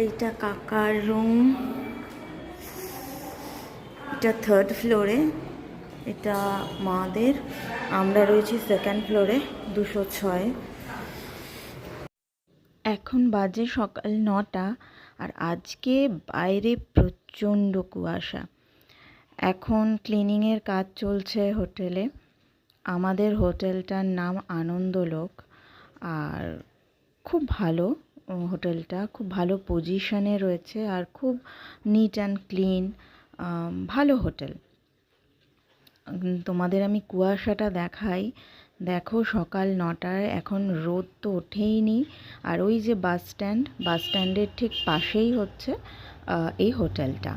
এইটা কাকার রুম এটা থার্ড ফ্লোরে এটা মাদের, আমরা রয়েছি সেকেন্ড ফ্লোরে দুশো ছয়। এখন বাজে সকাল নটা, আর আজকে বাইরে প্রচণ্ড কুয়াশা। এখন ক্লিনিংয়ের কাজ চলছে হোটেলে। আমাদের হোটেলটার নাম আনন্দলোক, আর খুব ভালো। হোটেলটা খুব ভালো পজিশনে রয়েছে আর খুব নিট অ্যান্ড ক্লিন ভালো হোটেল। তোমাদের আমি কুয়াশাটা দেখাই। দেখো সকাল নটায় এখন রোদ তো ওঠেইনি আর ওই যে বাস স্ট্যান্ড বাস স্ট্যান্ডের ঠিক পাশেই হচ্ছে এই হোটেলটা।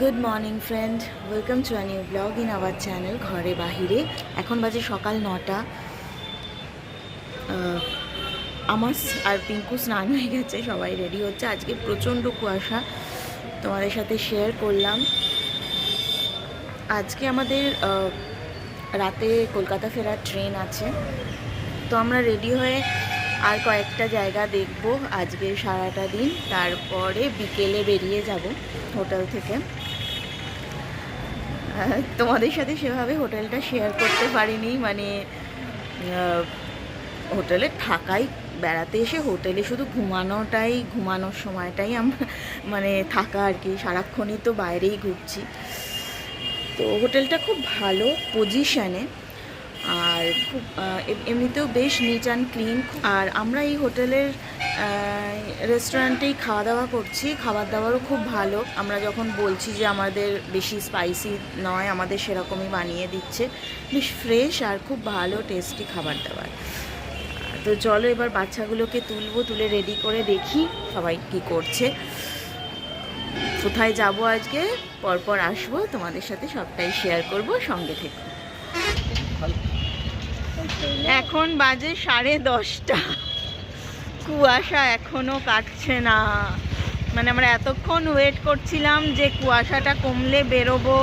Good morning friend welcome to a new blog in our channel ঘরে বাহিরে এখন বাজে সকাল নটা। আমার আর পিঙ্কু স্নান হয়ে গেছে, সবাই রেডি হচ্ছে। আজকে প্রচণ্ড কুয়াশা, তোমাদের সাথে শেয়ার করলাম। আজকে আমাদের রাতে কলকাতা ফেরার ট্রেন আছে। তো আমরা রেডি হয়ে আর কয়েকটা জায়গা দেখব আজকে সারাটা দিন। তারপরে বিকেলে বেরিয়ে যাব হোটেল থেকে। তোমাদের সাথে সেভাবে হোটেলটা শেয়ার করতে পারিনি মানে হোটেলে থাকাই, বেড়াতে এসে হোটেলে শুধু ঘুমানোটাই, ঘুমানোর সময়টাই আমরা মানে থাকা আর কি, সারাক্ষণই তো বাইরেই ঘুরছি। তো হোটেলটা খুব ভালো পজিশানে আর খুব এমনিতেও বেশ নিট অ্যান্ড ক্লিন আর আমরা এই হোটেলের রেস্টুরেন্টেই খাওয়া দাওয়া করছি খাবার দাবারও খুব ভালো। আমরা যখন বলছি যে আমাদের বেশি স্পাইসি নয়, আমাদের সেরকমই বানিয়ে দিচ্ছে, বেশ ফ্রেশ আর খুব ভালো টেস্টি খাবার দাবার তো চলো এবার বাচ্চাগুলোকে তুলবো, তুলে রেডি করে দেখি সবাই কি করছে। কোথায় যাব আজকে? পরপর আসব, তোমাদের সাথে সবটাই শেয়ার করব, সঙ্গে থেকে। এখন বাজে সাড়ে দশটা। কুয়াশা এখনও কাটছে না। মানে আমরা এতক্ষণ ওয়েট করছিলাম যে কুয়াশাটা কমলে বেরোবো,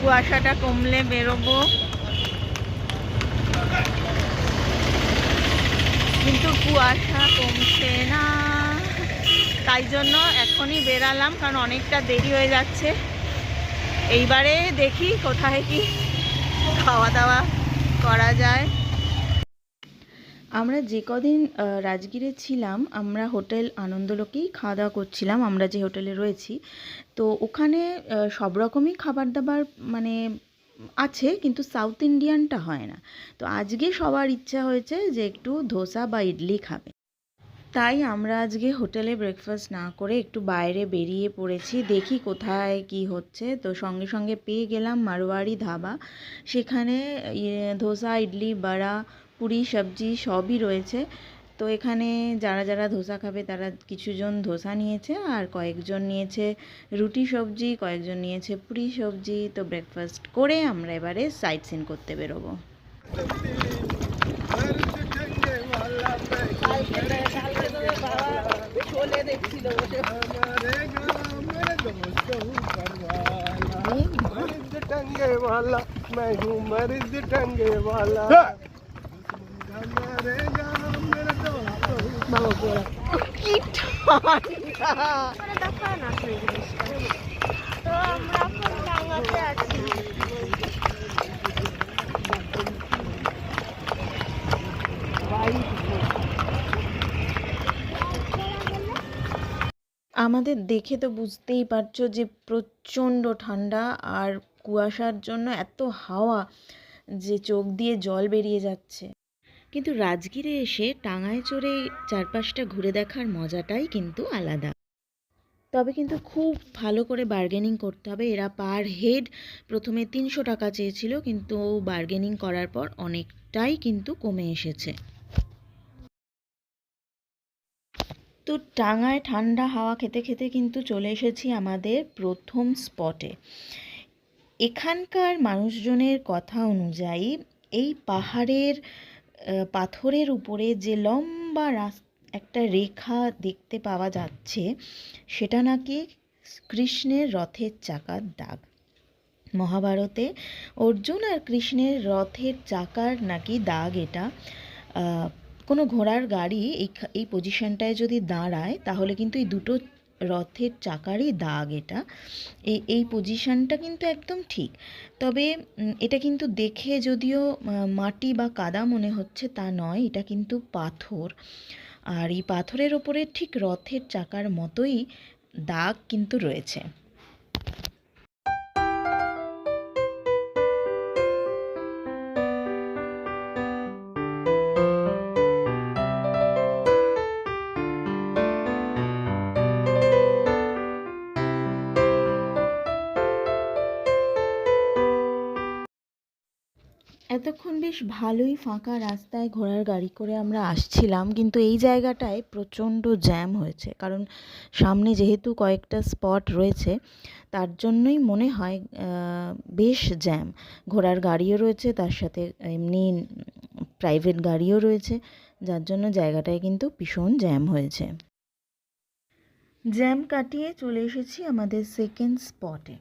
কুয়াশাটা কমলে বেরোবো। কিন্তু কুয়াশা কমছে না। তাই জন্য এখনই বেরালাম, কারণ অনেকটা দেরি হয়ে যাচ্ছে। এইবারে দেখি কোথায় কি খাওয়া দাওয়া করা যায়। আমরা যে কদিন রাজগিরে ছিলাম, আমরা হোটেল আনন্দলোকেই খাওয়া দাওয়া করছিলাম, আমরা যে হোটেলে রয়েছি। তো ওখানে সব রকমই খাবার দাবার মানে আছে কিন্তু সাউথ ইন্ডিয়ানটা হয় না। তো আজকে সবার ইচ্ছা হয়েছে যে একটু ধোসা বা ইডলি খাবে। তাই আমরা আজকে হোটেলে ব্রেকফাস্ট না করে একটু বাইরে বেরিয়ে পড়েছি দেখি কোথায় কি হচ্ছে। তো সঙ্গে সঙ্গে পেয়ে গেলাম মারোয়াড়ি ধাবা। সেখানে ইয়ে, ধোসা ইডলি বড়া পুরি সবজি সবই রয়েছে। তো এখানে যারা যারা ধোসা খাবে তারা কিছুজন ধোসা নিয়েছে আর কয়েকজন নিয়েছে রুটি সবজি কয়েকজন নিয়েছে পুরি সবজি তো ব্রেকফাস্ট করে আমরা এবারে সাইট সিন করতে বেরোবো मर्द टंगे वाला मैं हूँ मर्द टंगे वाला আমাদের দেখে তো বুঝতেই পারছ যে প্রচণ্ড ঠান্ডা আর কুয়াশার জন্য এত হাওয়া যে চোখ দিয়ে জল বেরিয়ে যাচ্ছে। কিন্তু রাজগীরে এসে টাঙায় চড়ে চারপাশটা ঘুরে দেখার মজাটাই কিন্তু আলাদা। তবে কিন্তু খুব ভালো করে বার্গেনিং করতে হবে। এরা পার হেড প্রথমে তিনশো টাকা চেয়েছিল, কিন্তু বার্গেনিং করার পর অনেকটাই কিন্তু কমে এসেছে। তো টাঙায় ঠান্ডা হাওয়া খেতে খেতে কিন্তু চলে এসেছি আমাদের প্রথম স্পটে এখানকার মানুষজনের কথা অনুযায়ী এই পাহাড়ের পাথরের উপরে যে লম্বা রাস, একটা রেখা দেখতে পাওয়া যাচ্ছে, সেটা নাকি কৃষ্ণের রথের চাকার দাগ। মহাভারতে অর্জুন আর কৃষ্ণের রথের চাকার নাকি দাগ এটা। কোনো ঘোড়ার গাড়ি এই এই পজিশনটায় যদি দাঁড়ায়, তাহলে কিন্তু এই দুটো রথের চাকারই দাগ এটা। এই এই পজিশনটা কিন্তু একদম ঠিক। তবে এটা কিন্তু দেখে যদিও মাটি বা কাদা মনে হচ্ছে তা নয়, এটা কিন্তু পাথর। আর এই পাথরের ওপরে ঠিক রথের চাকার মতোই দাগ কিন্তু রয়েছে। এতক্ষণ বেশ ভালোই ফাঁকা রাস্তায় ঘোড়ার গাড়ি করে আমরা আসছিলাম, কিন্তু এই জায়গাটায় প্রচণ্ড জ্যাম হয়েছে। কারণ সামনে যেহেতু কয়েকটা স্পট রয়েছে, তার জন্যই মনে হয় বেশ জ্যাম। ঘোড়ার গাড়িও রয়েছে, তার সাথে এমনি প্রাইভেট গাড়িও রয়েছে, যার জন্য জায়গাটায় কিন্তু ভীষণ জ্যাম হয়েছে। জ্যাম কাটিয়ে চলে এসেছি আমাদের সেকেন্ড স্পটে।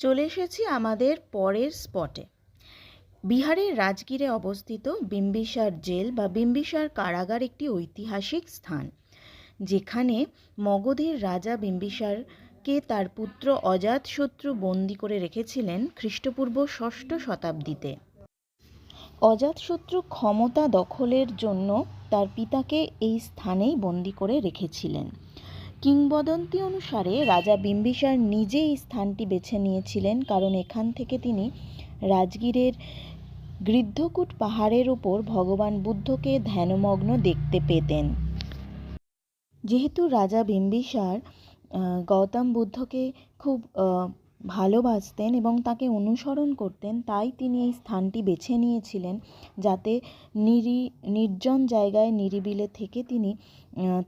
চলে এসেছি আমাদের পরের স্পটে। বিহারের রাজগীরে অবস্থিত বিম্বিসার জেল বা বিম্বিসার কারাগার একটি ঐতিহাসিক স্থান, যেখানে মগধের রাজা বিম্বিসারকে তার পুত্র অজাতশত্রু বন্দি করে রেখেছিলেন খ্রিস্টপূর্ব ষষ্ঠ শতাব্দীতে। অজাতশত্রু ক্ষমতা দখলের জন্য তার পিতাকে এই স্থানেই বন্দি করে রেখেছিলেন। কিংবদন্তি অনুসারে রাজা বিম্বিসার নিজে এই স্থানটি বেছে নিয়েছিলেন, কারণ এখান থেকে তিনি রাজগীরের গৃদ্ধকূট পাহাড়ের ওপর ভগবান বুদ্ধকে ধ্যানমগ্ন দেখতে পেতেন। যেহেতু রাজা বিম্বিসার গৌতম বুদ্ধকে খুব ভালোবাসতেন এবং তাকে অনুসরণ করতেন, তাই তিনি এই স্থানটি বেছে নিয়েছিলেন যাতে নিরি, নির্জন জায়গায় নিরিবিলে থেকে তিনি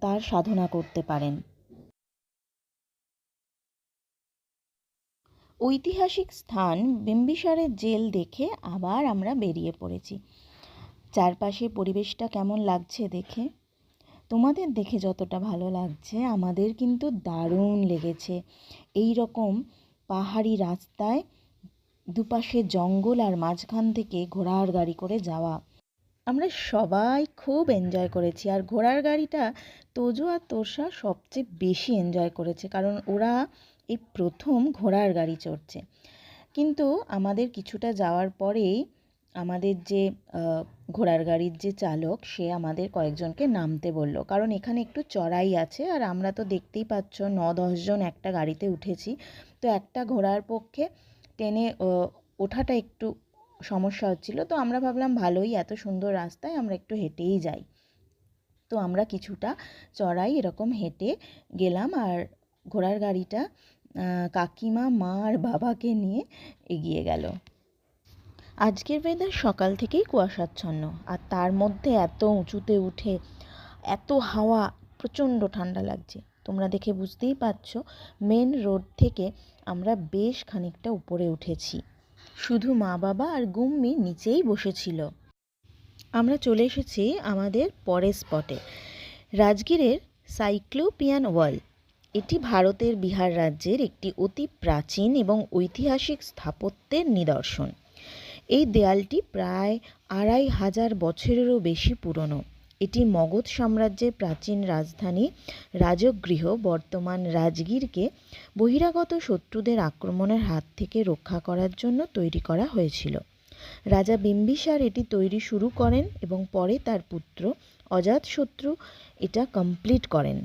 তার সাধনা করতে পারেন। ঐতিহাসিক স্থান বিম্বিসারের জেল দেখে আবার আমরা বেরিয়ে পড়েছি। চারপাশে পরিবেশটা কেমন লাগছে দেখে? তোমাদের দেখে যতটা ভালো লাগছে, আমাদের কিন্তু দারুণ লেগেছে। এই রকম পাহাড়ি রাস্তায় দুপাশে জঙ্গল আর মাঝখান থেকে ঘোড়ার গাড়ি করে যাওয়া। আমরা সবাই খুব এনজয় করেছি আর ঘোড়ার গাড়িটা তোজো আর তোষা সবচেয়ে বেশি এনজয় করেছে, কারণ ওরা এই প্রথম ঘোড়ার গাড়ি চড়ছে। কিন্তু আমাদের কিছুটা যাওয়ার পরেই আমাদের যে ঘোড়ার গাড়ির যে চালক, সে আমাদের কয়েকজনকে নামতে বলল। কারণ এখানে একটু চড়াই আছে আর আমরা তো দেখতেই পাচ্ছ ন দশজন একটা গাড়িতে উঠেছি। তো একটা ঘোড়ার পক্ষে টেনে ওঠাটা একটু সমস্যা হচ্ছিল। তো আমরা ভাবলাম, ভালোই, এত সুন্দর রাস্তায় আমরা একটু হেঁটেই যাই। তো আমরা কিছুটা চড়াই এরকম হেঁটে গেলাম আর ঘোড়ার গাড়িটা কাকিমা মা আর বাবাকে নিয়ে এগিয়ে গেল। আজকের ওয়েদার সকাল থেকেই কুয়াশাচ্ছন্ন, আর তার মধ্যে এত উঁচুতে উঠে, এত হাওয়া, প্রচণ্ড ঠান্ডা লাগছে। তোমরা দেখে বুঝতেই পারছ মেন রোড থেকে আমরা বেশ খানিকটা উপরে উঠেছি। শুধু মা বাবা আর গুম্মি নিচেই বসেছিল। আমরা চলে এসেছি আমাদের পরের স্পটে রাজগীরের সাইক্লোপিয়ান ওয়াল এটি ভারতের বিহার রাজ্যের একটি অতি প্রাচীন এবং ঐতিহাসিক স্থাপত্যের নিদর্শন। এই দেয়ালটি প্রায় আড়াই হাজার বছরেরও বেশি পুরনো। এটি মগধ সাম্রাজ্যের প্রাচীন রাজধানী রাজগৃহ বর্তমান রাজগীরকে বহিরাগত শত্রুদের আক্রমণের হাত থেকে রক্ষা করার জন্য তৈরি করা হয়েছিল। রাজা বিম্বিসার এটি তৈরি শুরু করেন এবং পরে তার পুত্র অজাতশত্রু এটা কমপ্লিট করেন।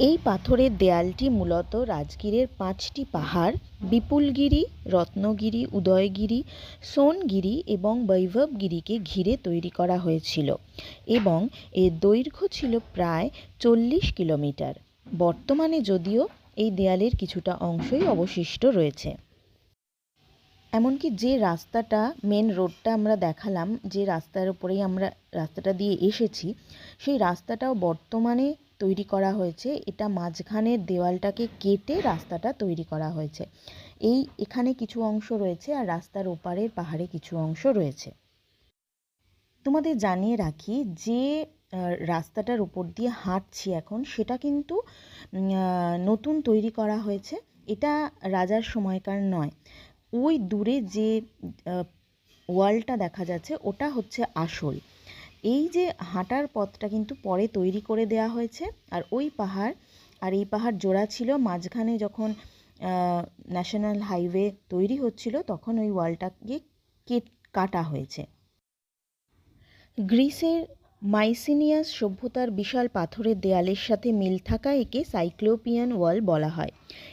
এই পাথরের দেয়ালটি মূলত রাজগীরের পাঁচটি পাহাড়, বিপুলগিরি, রত্নগিরি, উদয়গিরি, সোনগিরি এবং বৈভবগিরিকে ঘিরে তৈরি করা হয়েছিল এবং এর দৈর্ঘ্য ছিল প্রায় চল্লিশ কিলোমিটার। বর্তমানে যদিও এই দেয়ালের কিছুটা অংশই অবশিষ্ট রয়েছে। এমনকি যে রাস্তাটা মেন রোডটা আমরা দেখালাম, যে রাস্তার উপরেই আমরা রাস্তাটা দিয়ে এসেছি, সেই রাস্তাটাও বর্তমানে তৈরি করা হয়েছে। এটা মাঝখানের দেওয়ালটাকে কেটে রাস্তাটা তৈরি করা হয়েছে। এই এখানে কিছু অংশ রয়েছে আর রাস্তার ওপারের পাহাড়ে কিছু অংশ রয়েছে। তোমাদের জানিয়ে রাখি যে রাস্তাটার উপর দিয়ে হাঁটছি এখন, সেটা কিন্তু নতুন তৈরি করা হয়েছে। এটা রাজার সময়কার নয়। ওই দূরে যে ওয়ালটা দেখা যাচ্ছে, ওটা হচ্ছে আসল। এই যে হাঁটার পথটা কিন্তু পরে তৈরি করে দেওয়া হয়েছে। আর ওই পাহাড়, আর এই পাহাড় জোড়া ছিল মাঝখানে যখন ন্যাশনাল হাইওয়ে তৈরি হচ্ছিল, তখন ওই ওয়ালটাকে কেট, কাটা হয়েছে। গ্রিসের মাইসিনিয়াস সভ্যতার বিশাল পাথরের দেয়ালের সাথে মিল থাকা একে সাইক্লোপিয়ান ওয়াল বলা হয়।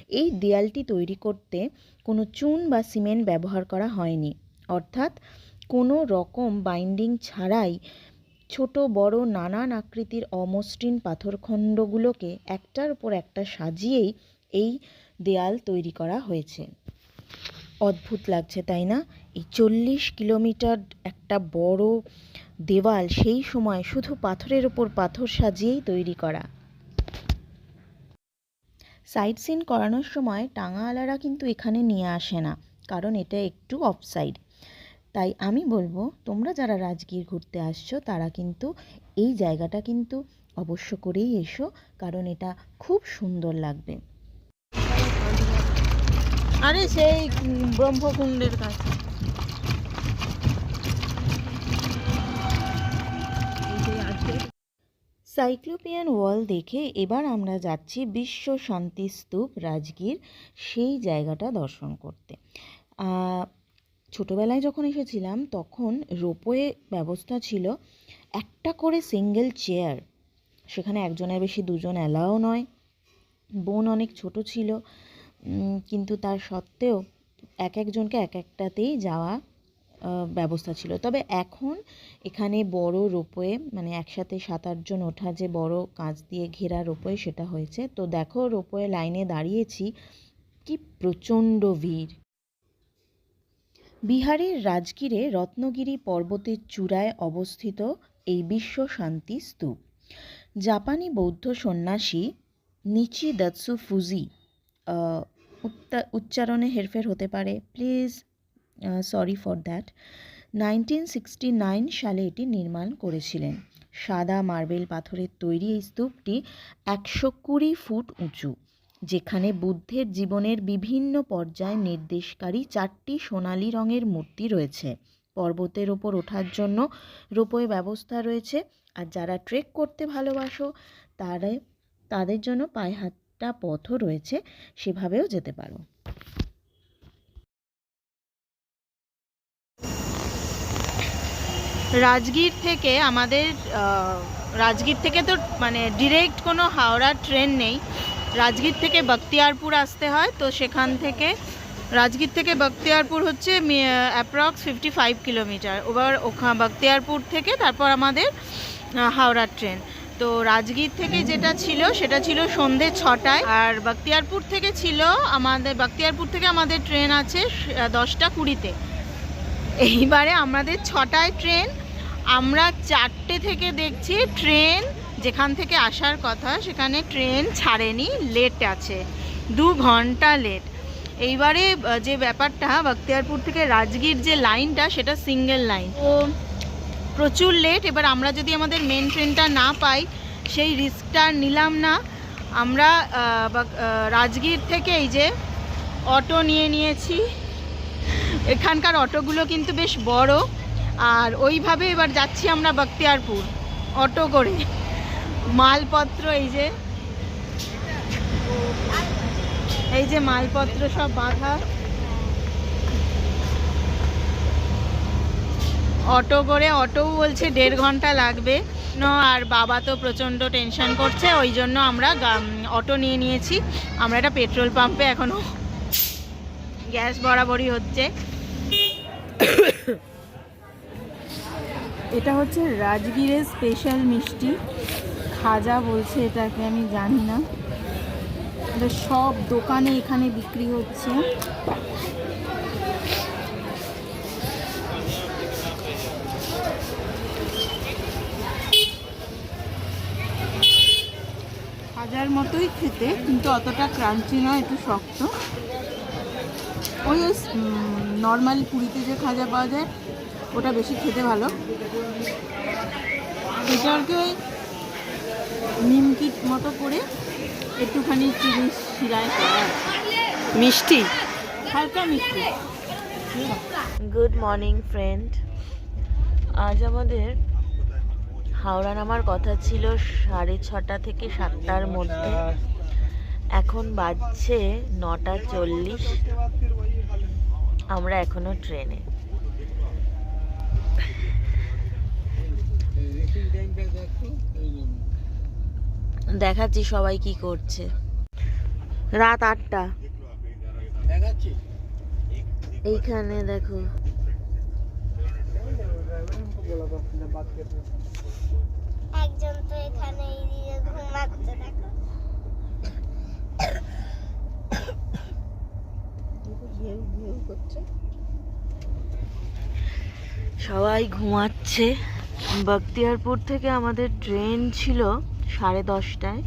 এই দেয়ালটি তৈরি করতে কোনো চুন বা সিমেন্ট ব্যবহার করা হয়নি। অর্থাৎ কোনো রকম বাইন্ডিং ছাড়াই ছোট বড় নানান আকৃতির অমসৃণ পাথরখণ্ডগুলোকে একটার উপর একটা সাজিয়েই এই দেয়াল তৈরি করা হয়েছে। অদ্ভুত লাগছে, তাই না? এই চল্লিশ কিলোমিটার একটা বড় দেওয়াল সেই সময় শুধু পাথরের ওপর পাথর সাজিয়েই তৈরি করা। সাইট সিন করানোর সময় টাঙাওয়ালারা কিন্তু এখানে নিয়ে আসে না, কারণ এটা একটু অফসাইড। তাই আমি বলব তোমরা যারা রাজগীর ঘুরতে আসছো তারা কিন্তু এই জায়গাটা কিন্তু অবশ্য করেই এসো কারণ এটা খুব সুন্দর লাগবে। আরে সেই ব্রহ্মকুণ্ডের কাছে। সাইক্লোপিয়ান ওয়াল দেখে এবার আমরা যাচ্ছি বিশ্ব শান্তি স্তূপ রাজগীর সেই জায়গাটা দর্শন করতে। ছোটোবেলায় যখন এসেছিলাম, তখন রোপওয়ে ব্যবস্থা ছিল একটা করে সিঙ্গেল চেয়ার সেখানে একজনের বেশি, দুজন অ্যালাও নয়। বোন অনেক ছোট ছিল। কিন্তু তার সত্ত্বেও এক একজনকে এক একটাতেই যাওয়া ব্যবস্থা ছিল। তবে এখন এখানে বড় রোপওয়ে মানে একসাথে সাত আটজন ওঠা যে বড় কাঁচ দিয়ে ঘেরা রোপওয়ে, সেটা হয়েছে। তো দেখো রোপওয়ে লাইনে দাঁড়িয়েছি, কি প্রচণ্ড ভিড়। বিহারের রাজগীরে রত্নগিরি পর্বতের চূড়ায় অবস্থিত এই বিশ্ব শান্তি স্তূপ। জাপানি বৌদ্ধ সন্ন্যাসী নিচি দাৎসু ফুজি উচ্চারণে হেরফের হতে পারে। Please sorry for that. Nineteen sixty nine সালে এটি নির্মাণ করেছিলেন। সাদা মার্বেল পাথরের তৈরি এই স্তূপটি একশো কুড়ি ফুট উঁচু। যেখানে বুদ্ধের জীবনের বিভিন্ন পর্যায় নির্দেশকারী চারটি সোনালী রঙের মূর্তি রয়েছে। পর্বতের ওপর ওঠার জন্য রোপওয়ে ব্যবস্থা রয়েছে। আর যারা ট্রেক করতে ভালোবাসো, তারা, তাদের জন্য পায়ে হাতটা পথও রয়েছে। সেভাবেও যেতে পারো। রাজগীর থেকে আমাদের রাজগীর থেকে তো মানে ডিরেক্ট কোনো হাওড়া ট্রেন নেই। রাজগীর থেকে বখতিয়ারপুর আসতে হয়। তো সেখান থেকে রাজগীর থেকে বখতিয়ারপুর হচ্ছে অ্যাপ্রক্স ফিফটি ফাইভ কিলোমিটার ওবার ওখা বখতিয়ারপুর থেকে তারপর আমাদের হাওড়ার ট্রেন তো রাজগীর থেকে যেটা ছিল, সেটা ছিল সন্ধে ছটায়। আর বখতিয়ারপুর থেকে ছিল আমাদের, বখতিয়ারপুর থেকে আমাদের ট্রেন আছে দশটা কুড়িতে। এইবারে আমাদের ছটায় ট্রেন আমরা চারটে থেকে দেখছি ট্রেন যেখান থেকে আসার কথা, সেখানে ট্রেন ছাড়েনি লেট আছে। দু ঘণ্টা লেট এইবারে যে ব্যাপারটা, বখতিয়ারপুর থেকে রাজগীর যে লাইনটা, সেটা সিঙ্গেল লাইন তো প্রচুর লেট এবার আমরা যদি আমাদের মেন ট্রেনটা না পাই, সেই রিস্কটা নিলাম না। আমরা রাজগীর থেকে এই যে অটো নিয়ে নিয়েছি। এখানকার অটোগুলো কিন্তু বেশ বড়। আর ওইভাবে এবার যাচ্ছি আমরা বখতিয়ারপুর অটো করে। মালপত্র, এই যে। এই যে মালপত্র সব বাঁধা। অটো করে, অটোও বলছে দেড় ঘণ্টা লাগবে। আর বাবা তো প্রচণ্ড টেনশন করছে, ওই জন্য আমরা অটো নিয়ে নিয়েছি। আমরা একটা পেট্রোল পাম্পে এখনও গ্যাস বরাবরই হচ্ছে। এটা হচ্ছে রাজগীরের স্পেশাল মিষ্টি। খাজা বলছে, এটাকে আমি জানি না। এটা সব দোকানে এখানে বিক্রি হচ্ছে। খাজার মতোই খেতে, কিন্তু অতটা ক্রাঞ্চি নয়, একটু শক্ত। ওই নর্মাল পুরীতে যে খাজা পাওয়া যায়, ওটা বেশি খেতে ভালো। এটাকে ওই নিমকির মতো করে একটুখানি চিনি শিরায় করা মিষ্টি? হালকা মিষ্টি। গুড মর্নিং ফ্রেন্ড আজ আমাদের হাওড়া নামার কথা ছিল সাড়ে ছটা থেকে সাতটার মধ্যে। এখন বাজছে নটা চল্লিশ। আমরা এখনও ট্রেনে। দেখাচ্ছি সবাই কি করছে। রাত আটটা। এইখানে দেখো। একজন তো এখানে ঘুমাচ্ছে দেখো। সবাই ঘুমাচ্ছে। বখতিয়ারপুর থেকে আমাদের ট্রেন ছিল। সাড়ে দশটায়।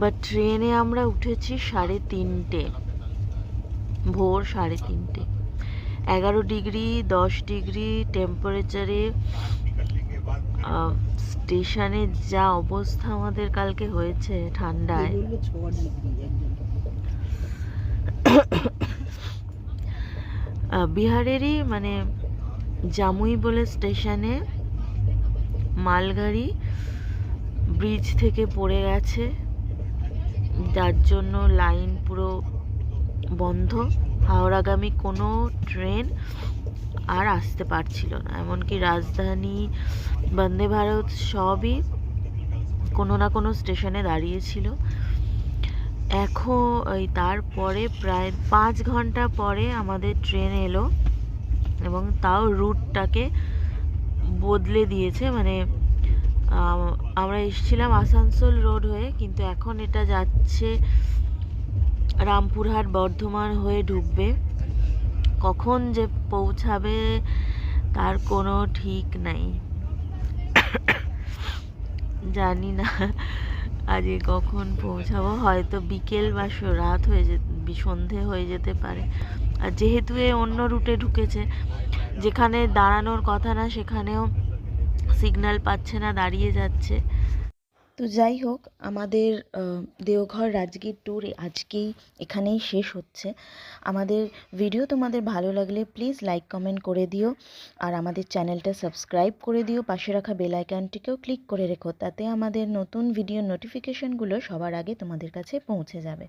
বাট ট্রেনে আমরা উঠেছি সাড়ে তিনটে। ভোর সাড়ে তিনটে। এগারো ডিগ্রি, দশ ডিগ্রি টেম্পারেচারে স্টেশনে যা অবস্থা আমাদের কালকে হয়েছে ঠান্ডায়। বিহারেরই মানে জামুই বলে স্টেশনে মালগাড়ি ব্রিজ থেকে পড়ে গেছে। যার জন্য লাইন পুরো বন্ধ। হাওড়াগামী কোনো ট্রেন আর আসতে পারছিল না। এমনকি রাজধানী, বন্দে ভারত সবই কোনো না কোনো স্টেশনে দাঁড়িয়েছিল। এখন ওই তারপরে প্রায় পাঁচ ঘণ্টা পরে আমাদের ট্রেন এলো এবং তাও রুটটাকে বদলে দিয়েছে। মানে আমরা এসেছিলাম আসানসোল রোড হয়ে, কিন্তু এখন এটা যাচ্ছে রামপুরহাট বর্ধমান হয়ে ঢুকবে। কখন যে পৌঁছাবে তার কোনো ঠিক নাই। জানি না আজকে কখন পৌঁছাবো, হয়তো বিকেল বা রাত হয়ে যে, সন্ধে হয়ে যেতে পারে। আর যেহেতু এ অন্য রুটে ঢুকেছে, যেখানে দাঁড়ানোর কথা না, সেখানেও সিগন্যাল পাচ্ছে না, দাঁড়িয়ে যাচ্ছে। তো যাই হোক, আমাদের দেওঘর রাজগীর ট্যুর আজকেই এখানেই শেষ হচ্ছে। আমাদের ভিডিও তোমাদের ভালো লাগলে প্লিজ লাইক কমেন্ট করে দিও। আর আমাদের চ্যানেলটা সাবস্ক্রাইব করে দিও। পাশে রাখা বেল আইকনটিকেও ক্লিক করে রেখো। তাতে আমাদের নতুন ভিডিও নোটিফিকেশনগুলো সবার আগে তোমাদের কাছে পৌঁছে যাবে।